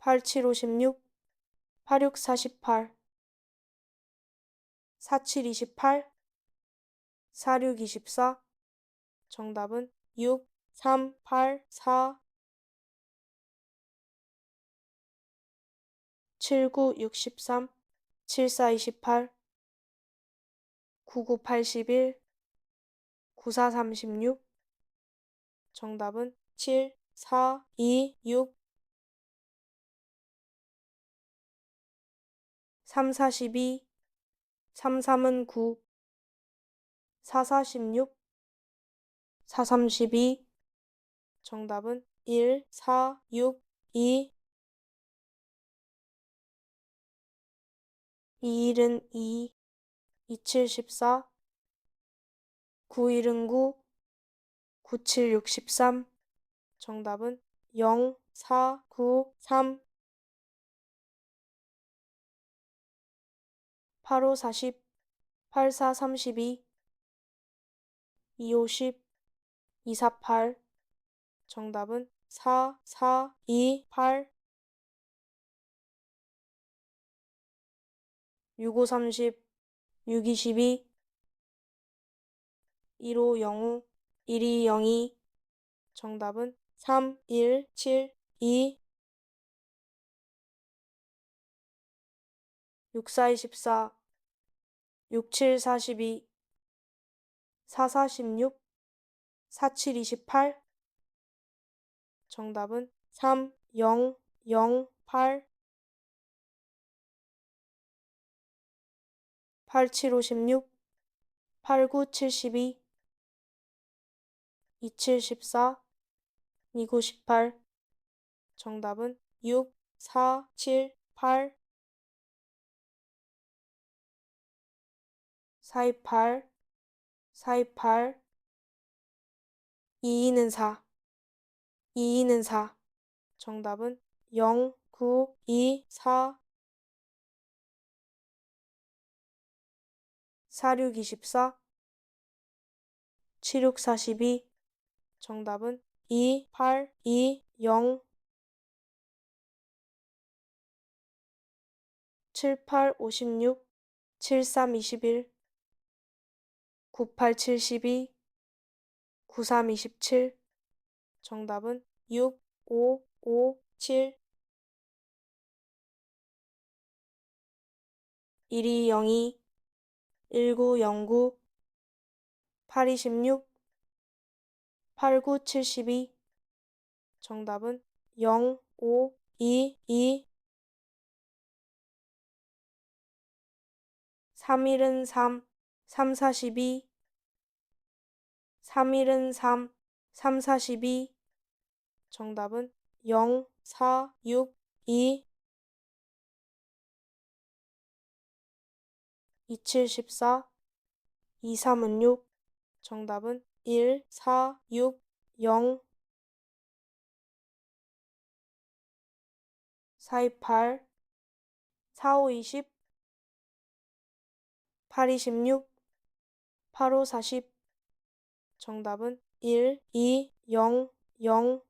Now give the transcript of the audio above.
87, 56, 86, 48, 47, 28, 46, 24. 정답은 6, 3, 8, 4, 79, 63, 74, 28, 99, 81, 94, 36. 정답은 7, 4, 2, 6, 3, 42, 3, 3은 9, 4, 46, 4, 32. 정답은 1, 4, 6, 2, 2, 1은 2, 2, 7, 14, 9, 1은 9, 9, 7, 63. 정답은 0, 4, 9, 3, 8, 5, 40, 8, 4, 32, 2, 5, 10, 2, 4, 8. 정답은 4, 4, 2, 8, 6, 5, 30, 6, 2, 12, 1, 5, 0, 5, 1, 2, 0, 2. 정답은 3, 1, 7, 2, 6, 4, 24, 6, 7, 42, 4, 46, 4, 7, 28. 정답은 3, 0, 0, 8, 8, 7, 56, 8, 9, 72, 2, 7, 14, 2, 9, 18. 정답은 6, 4, 7, 8, 4, 2, 8, 4, 2, 8, 2, 2는 4, 2, 2는 4. 정답은 0, 9, 2, 4, 4, 6, 24, 7, 6, 42. 정답은 2, 8, 2, 0, 7, 8, 56, 7, 3, 21, 9, 8, 72, 9, 3, 27. 정답은 6, 5, 5, 7, 1, 2, 0, 2, 1, 9, 0, 9, 8, 2, 16, 8, 9, 72. 정답은 0, 5, 2, 2, 3, 1은 3, 3, 42, 3, 1은 3, 3, 42. 정답은 0, 4, 6, 2, 2, 7, 14, 2, 3은 6. 정답은 1, 4, 6, 0, 4, 2, 8, 4, 5, 20, 8, 26, 8, 5, 40. 정답은 1, 2, 0, 0,